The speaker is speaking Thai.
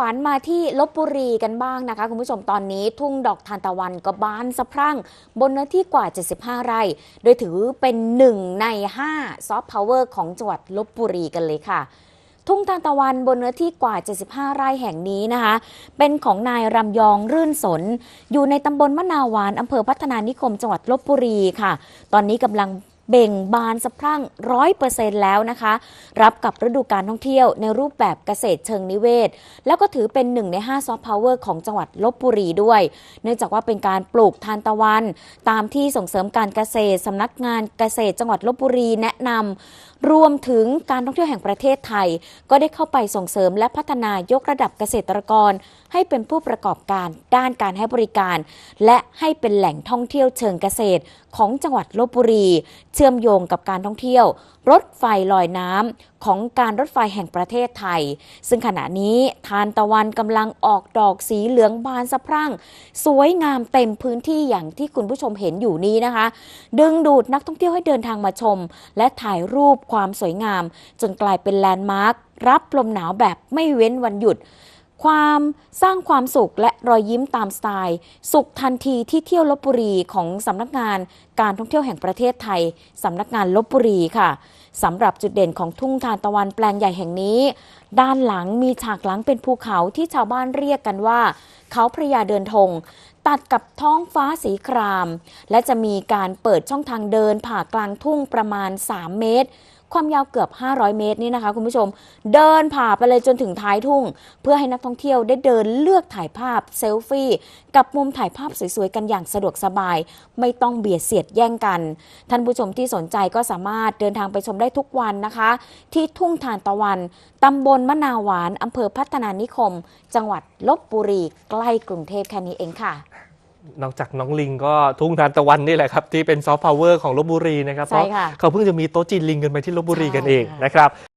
หวานมาที่ลบบุรีกันบ้างนะคะ คุณผู้ชมตอนนี้ทุ่งดอกทานตะวันก็บานสะพรั่ง บนเนื้อที่กว่า 75 ไร่ โดยถือเป็นหนึ่งใน 5 ซอฟต์พาวเวอร์ของจังหวัดลบบุรีกันเลยค่ะ ทุ่งทานตะวันบนเนื้อที่กว่า 75 ไร่แห่งนี้นะคะ เป็นของนายรำยองรื่นสน อยู่ในตำบลมะนาวานอำเภอพัฒนานิคมจังหวัดลบบุรีค่ะ ตอนนี้กำลัง เบ่งบานสะพรั่งร้อยเปอร์เซ็นแล้วนะคะ รับกับฤดูการท่องเที่ยวในรูปแบบเกษตรเชิงนิเวศ แล้วก็ถือเป็นหนึ่งใน5ซอฟต์พาวเวอร์ของจังหวัดลบบุรีด้วย เนื่องจากว่าเป็นการปลูกทานตะวัน ตามที่ส่งเสริมการเกษตรสำนักงานเกษตรจังหวัดลบบุรีแนะนำรวมถึงการท่องเที่ยวแห่งประเทศไทย ก็ได้เข้าไปส่งเสริมและพัฒนายกระดับเกษตรกร ให้เป็นผู้ประกอบการด้านการให้บริการ และให้เป็นแหล่งท่องเที่ยวเชิงเกษตรของจังหวัดลบบุรีชื่อมโยงกับการท่องเที่ยว รถไฟลอยน้ำของการรถไฟแห่งประเทศไทย ซึ่งขณะนี้ทานตะวันกำลังออกดอกสีเหลืองบานสะพรั่ง สวยงามเต็มพื้นที่อย่างที่คุณผู้ชมเห็นอยู่นี้นะคะ ดึงดูดนักท่องเที่ยวให้เดินทางมาชม และถ่ายรูปความสวยงาม จนกลายเป็นแลนด์มาร์ครับลมหนาวแบบไม่เว้นวันหยุด ความสร้างความสุขและรอยยิ้มตามสไตล์ สุขทันทีที่เที่ยวลบบุรีของสำนักงานการท่องเที่ยวแห่งประเทศไทยสำนักงานลบบุรีค่ะสำหรับจุดเด่นของทุ่งทานตะวันแปลงใหญ่แห่งนี้ ด้านหลังมีฉากหลังเป็นภูเขาที่ชาวบ้านเรียกกันว่า เขาพระยาเดินธงตัดกับท้องฟ้าสีคราม และจะมีการเปิดช่องทางเดินผ่ากลางทุ่งประมาณ 3 เมตร ความยาวเกือบ 500 เมตรนี่นะคะคุณผู้ชม เดินผ่าไปเลยจนถึงท้ายทุ่ง เพื่อให้นักท่องเที่ยวได้เดินเลือกถ่ายภาพเซลฟี่ กับมุมถ่ายภาพสวยๆ กันอย่างสะดวกสบาย ไม่ต้องเบียดเสียดแย่งกัน ท่านผู้ชมที่สนใจก็สามารถเดินทางไปชมได้ทุกวันนะคะ ที่ทุ่งทานตะวันตำบลมะนาวหวานอำเภอพัฒนานิคม จังหวัดลบบุรีใกล้กรุงเทพแค่นี้เองค่ะ นอกจากน้องลิงก็ทุ่งทานตะวันนี่แหละครับ ที่เป็นซอฟต์พาวเวอร์ของลบบุรีนะครับใช่ค่ะเพราะเขาเพิ่งจะมีโต๊ะจีนลิงกันไปที่ลบบุรีกันใช่เองค่ะนะครับ